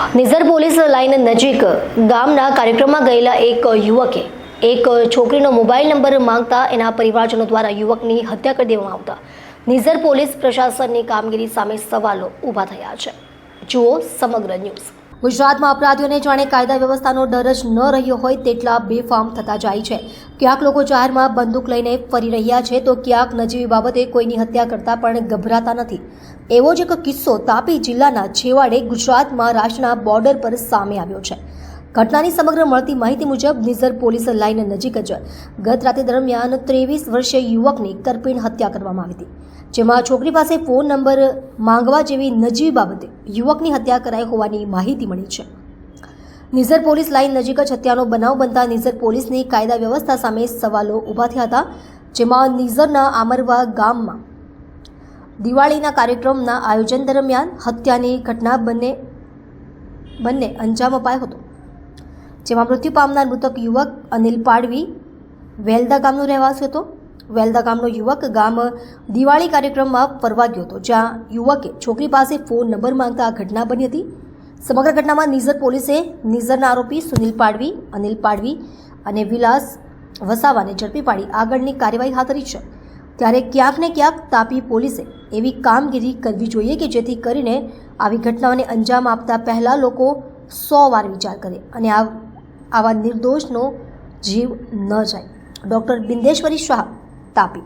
Nizar police line નજીક ગામના કાર્યક્રમમાં ગયેલા એક યુવકે એક છોકરીનો મોબાઈલ નંબર માંગતા એના પરિવારજનો દ્વારા યુવકની હત્યા કરી દેવામાં આવતા નિઝર પોલીસ પ્રશાસનની કામગીરી સામે સવાલો ઊભા થયા છે. જુઓ સમગ્ર ન્યૂઝ. ગુજરાતમાં અપરાધીઓને જાણે કાયદા વ્યવસ્થાનો ડર જ ન રહ્યો હોય તેટલા બેફામ થતા જાય છે. ક્યાંક લોકો જાહેરમાં બંદૂક લઈને ફરી રહ્યા છે તો ક્યાંક નજીવી બાબતે કોઈની હત્યા કરતા પણ ગભરાતા નથી. એવો જ એક કિસ્સો તાપી જિલ્લાના છેવાડે ગુજરાતમાં રાજ્યના બોર્ડર પર સામે આવ્યો છે. ઘટનાની સમગ્ર મળતી માહિતી મુજબ, નિઝર પોલીસ લાઇન નજીક જ ગત રાતે દરમિયાન ત્રેવીસ વર્ષીય યુવકની કરપીણ હત્યા કરવામાં આવી હતી, જેમાં છોકરી પાસે ફોન નંબર માંગવા જેવી નજીવી બાબતે યુવકની હત્યા કરાઈ હોવાની માહિતી મળી છે. નિઝર પોલીસ લાઇન નજીક જ હત્યાનો બનાવ બનતા નિઝર પોલીસની કાયદા વ્યવસ્થા સામે સવાલો ઊભા થયા હતા, જેમાં નિઝરના આમરવા ગામમાં દિવાળીના કાર્યક્રમના આયોજન દરમિયાન હત્યાની ઘટના બંને બંને અંજામ અપાયો હતો. જેમાં મૃત્યુ પામનાર મૃતક યુવક અનિલ પાડવી, વેલદા ગામનો રહેવાસી હતો. વેલદા ગામનો યુવક ગામ દિવાળી કાર્યક્રમમાં ફરવા ગયો હતો, જ્યાં યુવકે છોકરી પાસે ફોન નંબર માંગતા આ ઘટના બની હતી. સમગ્ર ઘટનામાં નિઝર પોલીસે નિઝરના આરોપી સુનિલ પાડવી, અનિલ પાડવી અને વિલાસ વસાવાને ઝડપી પાડી આગળની કાર્યવાહી હાથ ધરી છે. ત્યારે ક્યાંક ને ક્યાંક તાપી પોલીસે એવી કામગીરી કરવી જોઈએ કે જેથી કરીને આવી ઘટનાઓને અંજામ આપતા પહેલાં લોકો સો વાર વિચાર કરે અને આ આવા નિર્દોષનો જીવ ન જાય. ડૉક્ટર બિંદેશ્વરી શાહ તાપી.